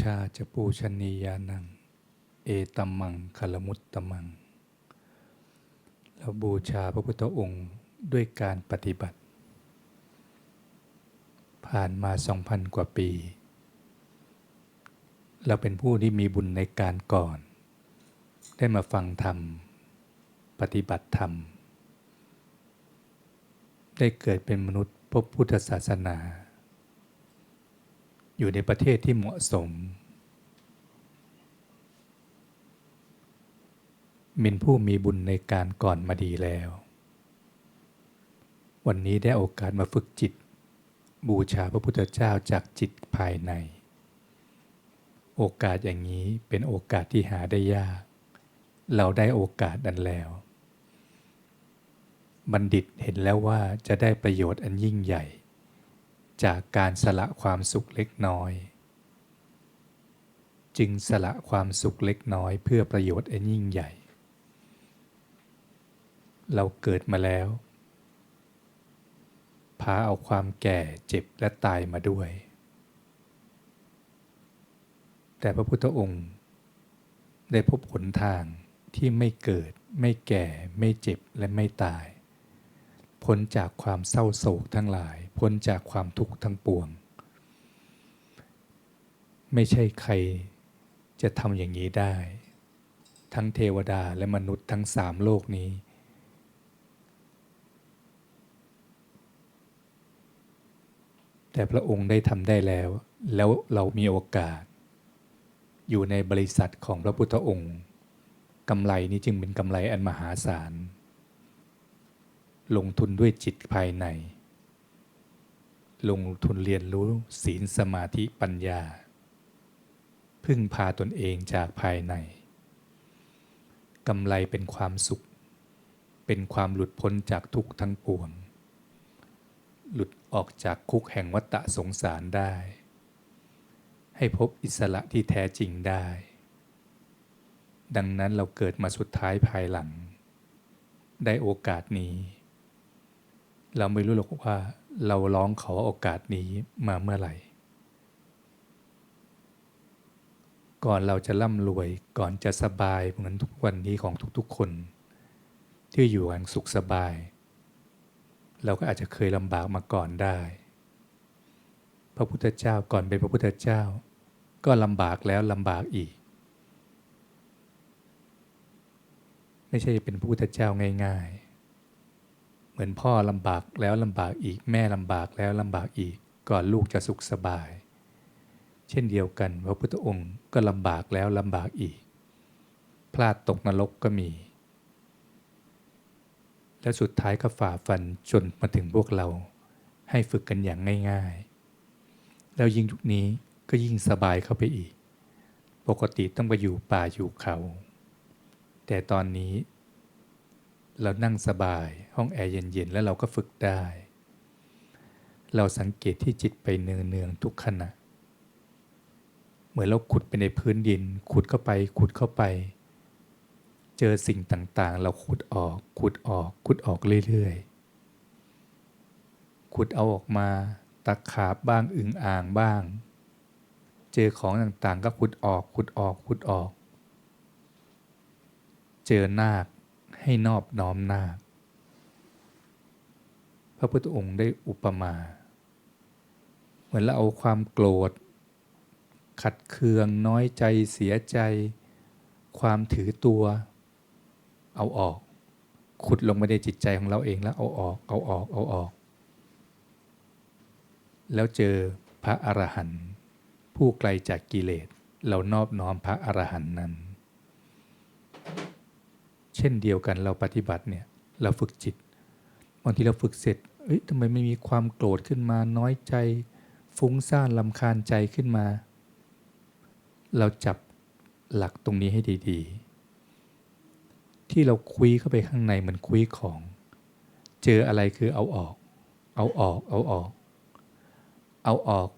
ชาจะปูชนียานัง เอตัมมังคลมุตตมัง เราบูชาพระพุทธองค์ด้วยการปฏิบัติ ผ่านมาสองพันกว่าปี เราเป็นผู้ที่มีบุญในการก่อน ได้มาฟังธรรม ปฏิบัติธรรม ได้เกิดเป็นมนุษย์พบพุทธศาสนา อยู่ในประเทศที่เหมาะสม มินผู้มีบุญในการก่อนมาดีแล้ว วันนี้ได้โอกาสมาฝึกจิต บูชาพระพุทธเจ้าจากจิตภายใน โอกาสอย่างนี้เป็นโอกาสที่หาได้ยาก เราได้โอกาสดันแล้ว บัณฑิตเห็นแล้วว่าจะได้ประโยชน์อันยิ่งใหญ่ จากการสละความสุขเล็กน้อย จึงสละความสุขเล็กน้อยเพื่อประโยชน์อันยิ่งใหญ่ เราเกิดมาแล้ว พาเอาความแก่เจ็บและตายมาด้วย แต่พระพุทธองค์ได้พบหนทางที่ไม่เกิดไม่แก่ไม่เจ็บและไม่ตาย พ้นจากความเศร้าโศกทั้งหลาย พ้นจากความทุกข์ทั้งปวง ไม่ใช่ใครจะทำอย่างนี้ได้ ทั้งเทวดาและมนุษย์ทั้งสามโลกนี้ แต่พระองค์ได้ทำได้แล้ว แล้วเรามีโอกาส อยู่ในบริษัทของพระพุทธองค์กำไรนี้จึงเป็นกำไรอันมหาศาล ลงทุนด้วยจิตภายใน ลงทุนเรียนรู้ศีลสมาธิปัญญา พึ่งพาตนเองจากภายในกำไรเป็นความสุข เป็นความหลุดพ้นจากทุกข์ทั้งปวง หลุดออกจากคุกแห่งวัฏสงสารได้ ให้พบอิสระที่แท้จริงได้ ดังนั้นเราเกิดมาสุดท้ายภายหลัง ได้โอกาสนี้ เราไม่รู้หรอกว่าเราร้องขอโอกาสนี้มาเมื่อไหร่ ก่อนเราจะร่ำรวยก่อนจะสบายเหมือนทุกวันนี้ของทุกๆคน ที่อยู่อย่างสุขสบาย เราก็อาจจะเคยลำบากมาก่อนได้ พระพุทธเจ้าก่อนเป็นพระพุทธเจ้า ก็ลำบากแล้วลำบากอีก ไม่ใช่เป็นพระพุทธเจ้าง่าย ๆ มือนพ่อลำบากแล้วลำบากอีกแม่ลำบากแล้วลำบากอีกก่อนลูกจะสุขสบาย เช่นเดียวกันพระพุทธองค์ก็ลำบากแล้วลำบากอีก พลาดตกนรกก็มี และสุดท้ายก็ฝ่าฟันจนมาถึงพวกเรา ให้ฝึกกันอย่างง่ายๆ แล้วยิ่งยุคนี้ก็ยิ่งสบายเข้าไปอีก ปกติต้องไปอยู่ป่าอยู่เขา แต่ตอนนี้ เรานั่งสบาย ห้องแอร์เย็นๆ แล้วเราก็ฝึกได้ เราสังเกตที่จิตไปเนืองๆทุกขณะ เหมือนเราขุดไปในพื้นดิน ขุดเข้าไป ขุดเข้าไป เจอสิ่งต่างๆ เราขุดออก ขุดออก ขุดออกเรื่อยๆ ขุดเอาออกมาตะขาบบ้างอึ่งอ่างบ้าง เจอของต่างๆ ก็ขุดออก ขุดออก ขุดออก เจอนาค ให้นอบน้อมนาคพระพุทธองค์ได้อุปมา เหมือนเราเอาความโกรธ ขัดเคืองน้อยใจเสียใจ ความถือตัว เอาออก ขุดลงไปในจิตใจของเราเองแล้วเอาออก เอาออก เอาออก แล้วเจอพระอรหันต์ผู้ไกลจากกิเลส เรานอบน้อมพระอรหันต์นั้น เช่นเดียวกันเราปฏิบัติเนี่ยเราฝึกจิตบางทีเราฝึกเสร็จเอ้ยทำไมไม่มีความโกรธขึ้นมาน้อยใจ ฟุ้งซ่านลำคาญใจขึ้นมา เราจับหลักตรงนี้ให้ดีๆ ที่เราคุยเข้าไปข้างในเหมือนคุยของ เจออะไรคือเอาออก เอาออก เอาออก เอาออก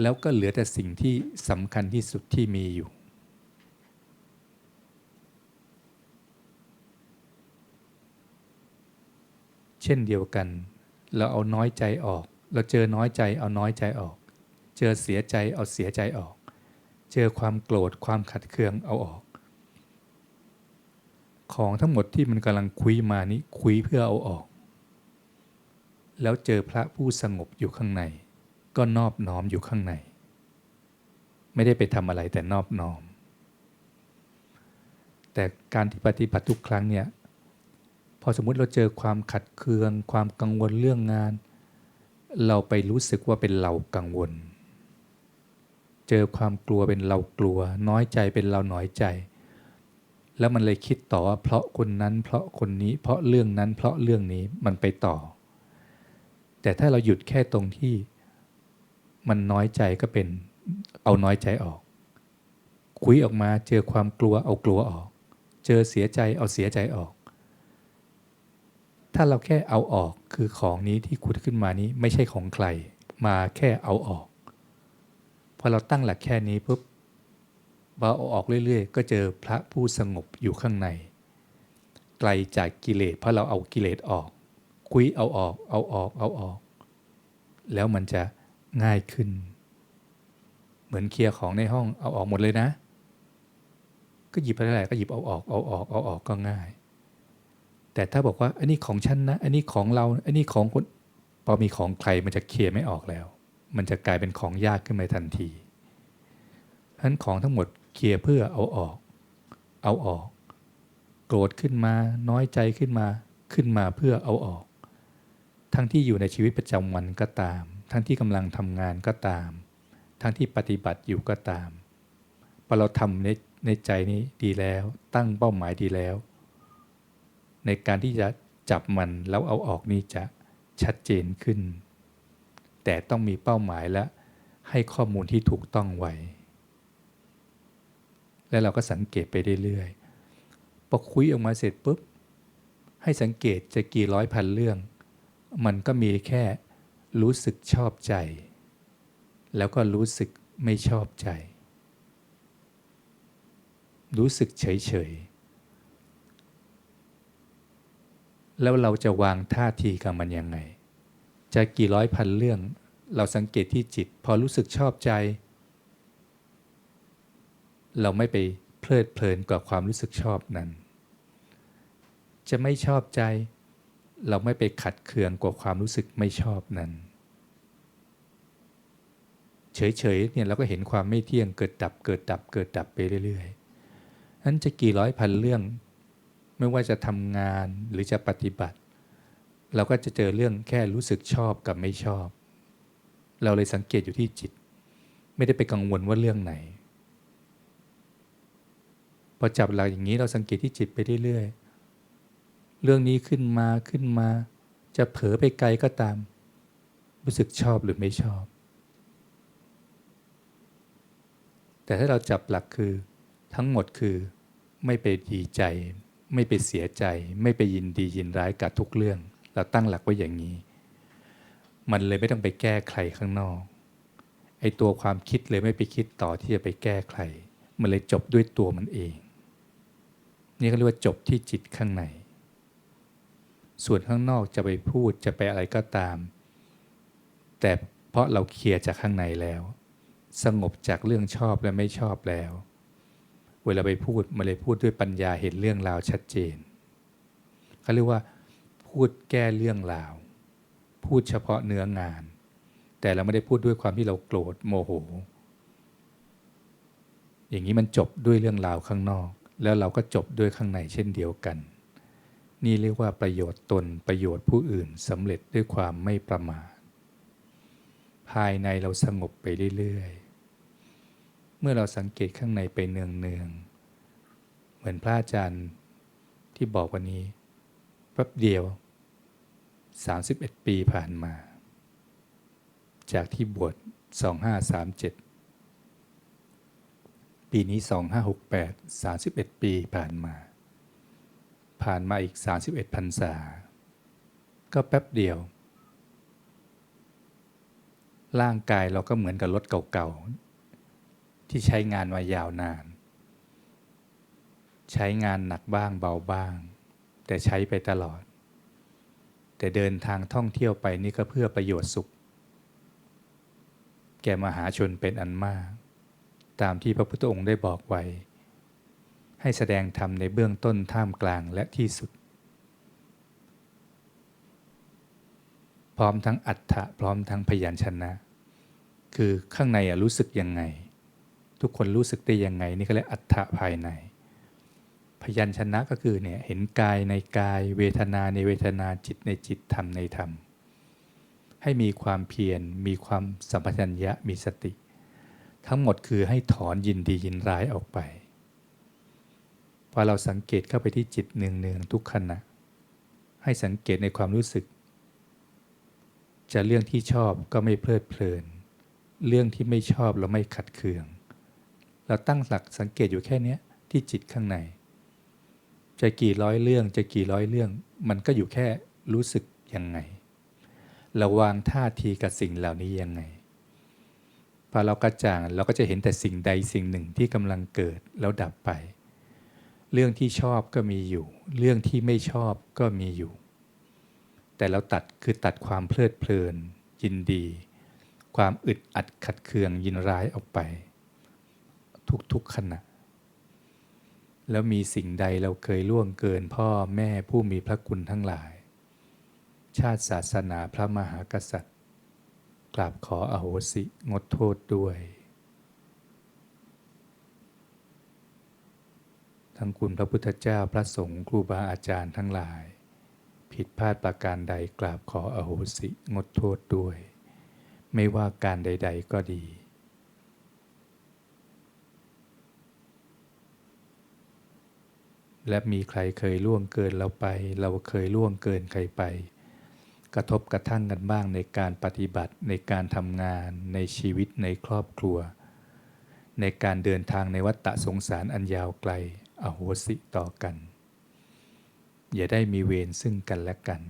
แล้วก็เหลือแต่สิ่งที่สำคัญที่สุดที่มีอยู่ เช่นเดียวกัน เราเอาน้อยใจออก เราเจอน้อยใจเอาน้อยใจออก เจอเสียใจเอาเสียใจออก เจอความโกรธความขัดเคืองเอาออก ของทั้งหมดที่มันกำลังคุยมานี้คุยเพื่อเอาออก แล้วเจอพระผู้สงบอยู่ข้างใน ก็นอบน้อมอยู่ข้างใน ไม่ได้ไปทำอะไรแต่นอบน้อม แต่การที่ปฏิบัติทุกครั้งเนี่ย พอสมมุติเราเจอความขัดเคือง ความกังวลเรื่องงาน เราไปรู้สึกว่าเป็นเรากังวล เจอความกลัวเป็นเรากลัว น้อยใจเป็นเราหน้อยใจ แล้วมันเลยคิดต่อว่าเพราะคนนั้น เพราะคนนี้ เพราะเรื่องนั้น เพราะเรื่องนี้มันไปต่อ แต่ถ้าเราหยุดแค่ตรงที่มันน้อยใจก็เป็นเอาน้อยใจออก คุยออกมาเจอความกลัวเอากลัวออก เจอเสียใจเอาเสียใจออก ถ้าเราแค่เอาออกคือของนี้ที่ขุดขึ้นมานี้ไม่ใช่ของใคร มาแค่เอาออกพอเราตั้งหลักแค่นี้ปุ๊บพอเอาออกเรื่อยๆ ก็เจอพระผู้สงบอยู่ข้างใน ไกลจากกิเลสเพราะเราเอากิเลสออก คุยเอาออก เอาออก เอาออก แล้วมันจะง่ายขึ้น เหมือนเคลียร์ของในห้องเอาออกหมดเลยนะ ก็หยิบอะไรก็หยิบเอาออกเอาออกเอาออกก็ง่าย แต่ถ้าบอกว่าอันนี้ของฉันนะ อันนี้ของเรา อันนี้ของคนพอมีของใครมันจะเคลียร์ไม่ออกแล้ว มันจะกลายเป็นของยากขึ้นมาทันทีฉะนั้นของทั้งหมดเคลียร์เพื่อเอาออก เอาออก โกรธขึ้นมา น้อยใจขึ้นมา ขึ้นมาเพื่อเอาออก ทั้งที่อยู่ในชีวิตประจำวันก็ตาม ทั้งที่กำลังทำงานก็ตาม ทั้งที่ปฏิบัติอยู่ก็ตาม พอเราทำในในใจนี้ดีแล้ว ตั้งเป้าหมายดีแล้ว ในการที่จะจับมันแล้วเอาออกนี้จะชัดเจนขึ้น แต่ต้องมีเป้าหมายและให้ข้อมูลที่ถูกต้องไว้ แล้วเราก็สังเกตไปเรื่อยๆพอคุยออกมาเสร็จปุ๊บ ให้สังเกตจะกี่ร้อยพันเรื่อง มันก็มีแค่รู้สึกชอบใจ แล้วก็รู้สึกไม่ชอบใจ รู้สึกเฉยๆ แล้วเราจะวางท่าทีกับมันยังไง จะกี่ร้อยพันเรื่อง เราสังเกตที่จิต พอรู้สึกชอบใจ เราไม่ไปเพลิดเพลินกับความรู้สึกชอบนั้น จะไม่ชอบใจ เราไม่ไปขัดเคืองกับความรู้สึกไม่ชอบนั้น เฉยๆเนี่ยเราก็เห็นความไม่เที่ยงเกิดดับเกิดดับเกิดดับไปเรื่อยๆนั้นจะกี่ร้อยพันเรื่อง ไม่ว่าจะทำงานหรือจะปฏิบัติ เราก็จะเจอเรื่องแค่รู้สึกชอบกับไม่ชอบ เราเลยสังเกตอยู่ที่จิต ไม่ได้ไปกังวลว่าเรื่องไหน พอจับหลักอย่างนี้เราสังเกตที่จิตไปเรื่อยๆเรื่องนี้ขึ้นมาขึ้นมา จะเผลอไปไกลก็ตาม รู้สึกชอบหรือไม่ชอบ แต่ถ้าเราจับหลักคือทั้งหมดคือไม่ไปดีใจ ไม่ไปเสียใจ ไม่ไปยินดียินร้ายกับทุกเรื่อง เราตั้งหลักไว้อย่างนี้ มันเลยไม่ต้องไปแก้ใครข้างนอกไอตัวความคิดเลยไม่ไปคิดต่อที่จะไปแก้ใคร มันเลยจบด้วยตัวมันเอง นี่ก็เรียกว่าจบที่จิตข้างใน ส่วนข้างนอกจะไปพูดจะไปอะไรก็ตาม แต่เพราะเราเคลียร์จากข้างในแล้ว สงบจากเรื่องชอบและไม่ชอบแล้ว เวลาไปพูดมันเลยพูดด้วยปัญญาเห็นเรื่องราวชัดเจนเขาเรียกว่าพูดแก้เรื่องราว พูดเฉพาะเนื้องาน แต่เราไม่ได้พูดด้วยความที่เราโกรธโมโห อย่างนี้มันจบด้วยเรื่องราวข้างนอก แล้วเราก็จบด้วยข้างในเช่นเดียวกัน นี่เรียกว่าประโยชน์ตนประโยชน์ผู้อื่นสำเร็จด้วยความไม่ประมาทภายในเราสงบไปเรื่อย เมื่อเราสังเกตข้างในไปเนืองๆเหมือนพระอาจารย์ที่บอกวันนี้แป๊บเดียว 31 ปีผ่านมา จากที่บวช 2537 ปีนี้ 2568 31 ปีผ่านมา ผ่านมาอีก 31พรรษา ก็แป๊บเดียว ร่างกายเราก็เหมือนกับรถเก่าๆ ที่ใช้งานมายาวนาน ใช้งานหนักบ้างเบาบ้าง แต่ใช้ไปตลอด แต่เดินทางท่องเที่ยวไปนี่ก็เพื่อประโยชน์สุข แก่มหาชนเป็นอันมาก ตามที่พระพุทธองค์ได้บอกไว้ ให้แสดงธรรมในเบื้องต้นท่ามกลางและที่สุด พร้อมทั้งอัฏฐะพร้อมทั้งพยัญชนะคือข้างในรู้สึกยังไง ทุกคนรู้สึกได้ยังไง นี่ก็เรียกอัฏฐะภายใน พยัญชนะก็คือเนี่ยเห็นกายในกาย เวทนาในเวทนาจิตในจิตธรรมในธรรม ให้มีความเพียรมีความสัมปชัญญะมีสติ ทั้งหมดคือให้ถอนยินดียินร้ายออกไปพอเราสังเกตเข้าไปที่จิตเนืองๆทุกขณะ ให้สังเกตในความรู้สึก จะเรื่องที่ชอบก็ไม่เพลิดเพลิน เรื่องที่ไม่ชอบเราไม่ขัดเคือง เราตั้งหลักสังเกตอยู่แค่นี้ที่จิตข้างใน จะกี่ร้อยเรื่องจะกี่ร้อยเรื่อง มันก็อยู่แค่รู้สึกยังไงเราวางท่าทีกับสิ่งเหล่านี้ยังไงพอเรากระจ่างเราก็จะเห็นแต่สิ่งใดสิ่งหนึ่งที่กำลังเกิดแล้วดับไป เรื่องที่ชอบก็มีอยู่ เรื่องที่ไม่ชอบก็มีอยู่ แต่เราตัดคือตัดความเพลิดเพลิน ยินดี ความอึดอัดขัดเคืองยินร้ายออกไป ทุกๆขณะ แล้วมีสิ่งใดเราเคยล่วงเกินพ่อแม่ผู้มีพระคุณทั้งหลาย ชาติศาสนาพระมหากษัตริย์ กราบขออโหสิงดโทษด้วยทั้งคุณพระพุทธเจ้าพระสงฆ์ครูบาอาจารย์ทั้งหลาย ผิดพลาดประการใดกราบขออโหสิงดโทษด้วย ไม่ว่าการใด ๆ ก็ดี และมีใครเคยล่วงเกินเราไป เราเคยล่วงเกินใครไป กระทบกระทั่งกันบ้างในการปฏิบัติในการทำงาน ในชีวิตในครอบครัว ในการเดินทางในวัฏฏะสงสารอันยาวไกล อโหสิต่อกัน อย่าได้มีเวรซึ่งกันและกัน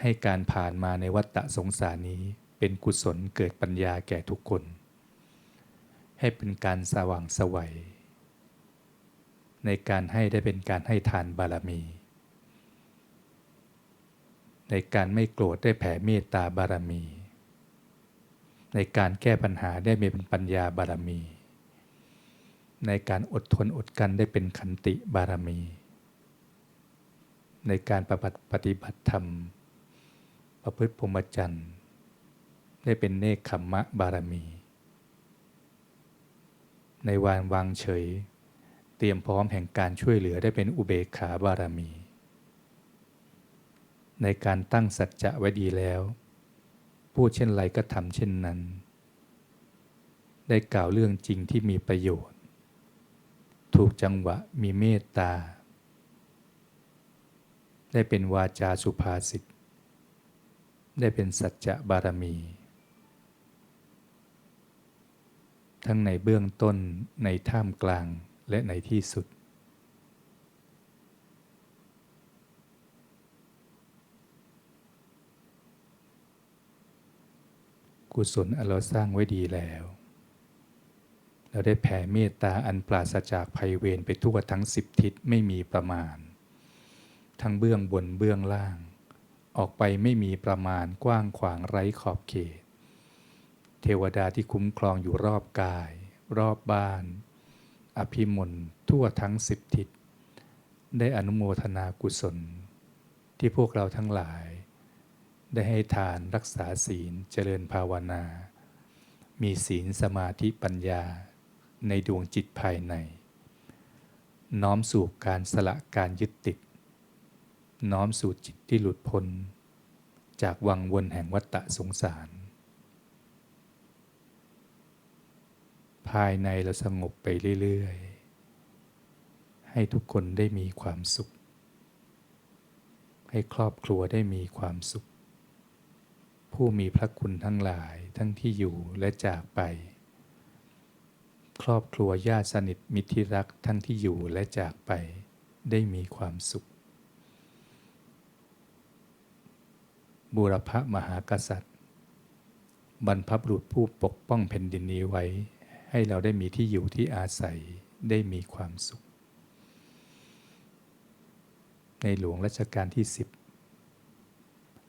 ให้การผ่านมาในวัฏฏะสงสารนี้เป็นกุศลเกิดปัญญาแก่ทุกคน ให้เป็นการสว่างสวัย ในการให้ได้เป็นการให้ทานบารมี ในการไม่โกรธได้แผ่เมตตาบารมี ในการแก้ปัญหาได้มีเป็นปัญญาบารมี ในการอดทนอดกันได้เป็นขันติบารมี ในการปฏิบัติปฏิบัติธรรม ประพฤติพรหมจรรย์ได้เป็นเนคขมมะบารมี ในวานวางเฉย เตรียมพร้อมแห่งการช่วยเหลือได้เป็นอุเบกขาบารมี ในการตั้งสัจจะไว้ดีแล้ว พูดเช่นไรก็ทำเช่นนั้น ได้กล่าวเรื่องจริงที่มีประโยชน์ ถูกจังหวะมีเมตตา ได้เป็นวาจาสุภาษิตได้เป็นสัจจะบารมี ทั้งในเบื้องต้นในท่ามกลาง และในที่สุด กุศลอเราสร้างไว้ดีแล้ว เราได้แผ่เมตตาอันปราศจากภัยเวรไปทั่วทั้งสิบทิศไม่มีประมาณ ทั้งเบื้องบนเบื้องล่าง ออกไปไม่มีประมาณกว้างขวางไร้ขอบเขต เทวดาที่คุ้มครองอยู่รอบกาย รอบบ้าน อภิมนทั่วทั้งสิบทิศ ได้อนุโมทนากุศล ที่พวกเราทั้งหลาย ได้ให้ทานรักษาศีลเจริญภาวนา มีศีลสมาธิปัญญาในดวงจิตภายใน น้อมสู่การสละการยึดติด น้อมสู่จิตที่หลุดพ้น จากวังวนแห่งวัฏฏะสงสาร ภายในเราสงบไปเรื่อย ๆ ให้ทุกคนได้มีความสุข ให้ครอบครัวได้มีความสุข ผู้มีพระคุณทั้งหลายทั้งที่อยู่และจากไป ครอบครัวญาติสนิทมิตรที่รักทั้งที่อยู่และจากไปได้มีความสุข บูรพมหากษัตริย์ บรรพบุรุษผู้ปกป้องแผ่นดินนี้ไว้ ให้เราได้มีที่อยู่ที่อาศัยได้มีความสุข ในหลวงรัชกาลที่สิบ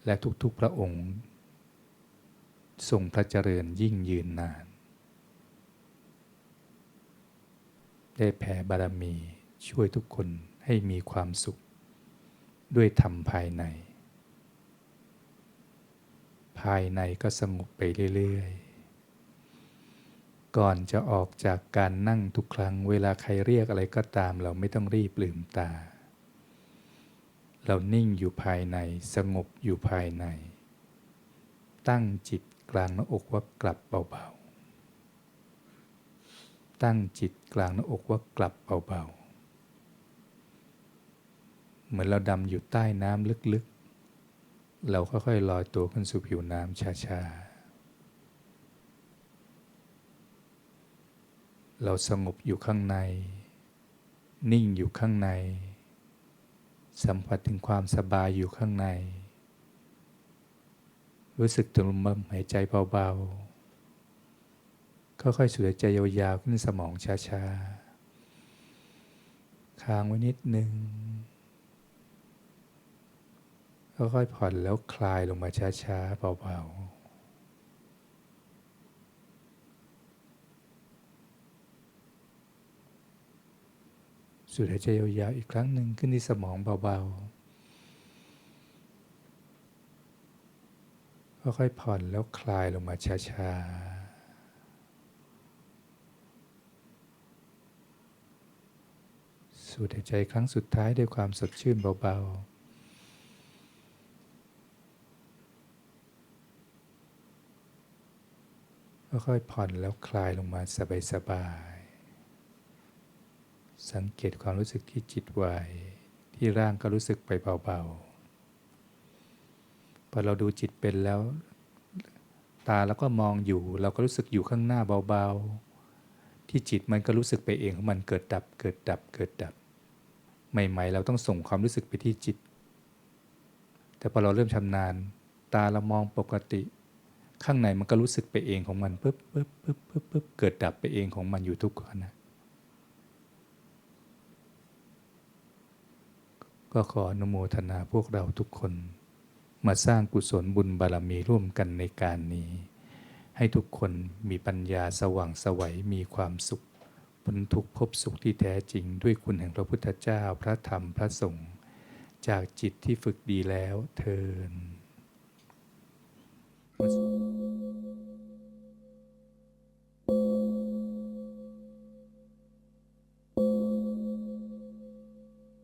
และทุกๆพระองค์ ทรงพระเจริญยิ่งยืนนาน ได้แผ่บารมีช่วยทุกคนให้มีความสุข ด้วยธรรมภายใน ภายในก็สงบไปเรื่อย ๆ ก่อนจะออกจากการนั่งทุกครั้ง เวลาใครเรียกอะไรก็ตาม เราไม่ต้องรีบลืมตา เรานิ่งอยู่ภายในสงบอยู่ภายใน ตั้งจิตกลางหน้าอกว่ากลับเบาๆ ตั้งจิตกลางหน้าอกว่ากลับเบาๆ เหมือนเราดำอยู่ใต้น้ำลึกๆ เราค่อยๆลอยตัวขึ้นสู่ผิวน้ำช้าๆ เราสงบอยู่ข้างใน นิ่งอยู่ข้างใน สัมผัสถึงความสบายอยู่ข้างใน รู้สึกถึงลมหายใจเบาๆ ค่อยๆสูดหายใจยาวๆ ขึ้นสมองช้าๆ ค้างไว้นิดนึง ค่อยๆผ่อนแล้วคลายลงมาช้าๆ เบาๆ สูดหายใจยาวๆอีกครั้งหนึ่งขึ้นที่สมองเบาๆ ค่อยๆผ่อนแล้วคลายลงมาช้าๆสูดหายใจครั้งสุดท้ายด้วยความสดชื่นเบาๆ ค่อยๆผ่อนแล้วคลายลงมาสบายๆ สังเกตความรู้สึกที่จิตไหวที่ร่างก็รู้สึกไปเบาๆ พอเราดูจิตเป็นแล้ว ตาเราก็มองอยู่ เราก็รู้สึกอยู่ข้างหน้าเบาๆ ที่จิตมันก็รู้สึกไปเองของมันเกิดดับ เกิดดับ เกิดดับ ใหม่ๆ เราต้องส่งความรู้สึกไปที่จิต แต่พอเราเริ่มชำนาญ ตาเรามองปกติ ข้างในมันก็รู้สึกไปเองของมันปึ๊บปึ๊บปึ๊บปึ๊บปึ๊บเกิดดับไปเองของมันอยู่ทุกขณะ ก็ขออนุโมทนาพวกเราทุกคน มาสร้างกุศลบุญบารมีร่วมกันในการนี้ ให้ทุกคนมีปัญญาสว่างสวัยมีความสุขพ้นทุกข์พบสุขที่แท้จริงด้วยคุณแห่งพระพุทธเจ้าพระธรรมพระสงฆ์จากจิตที่ฝึกดีแล้วเทิน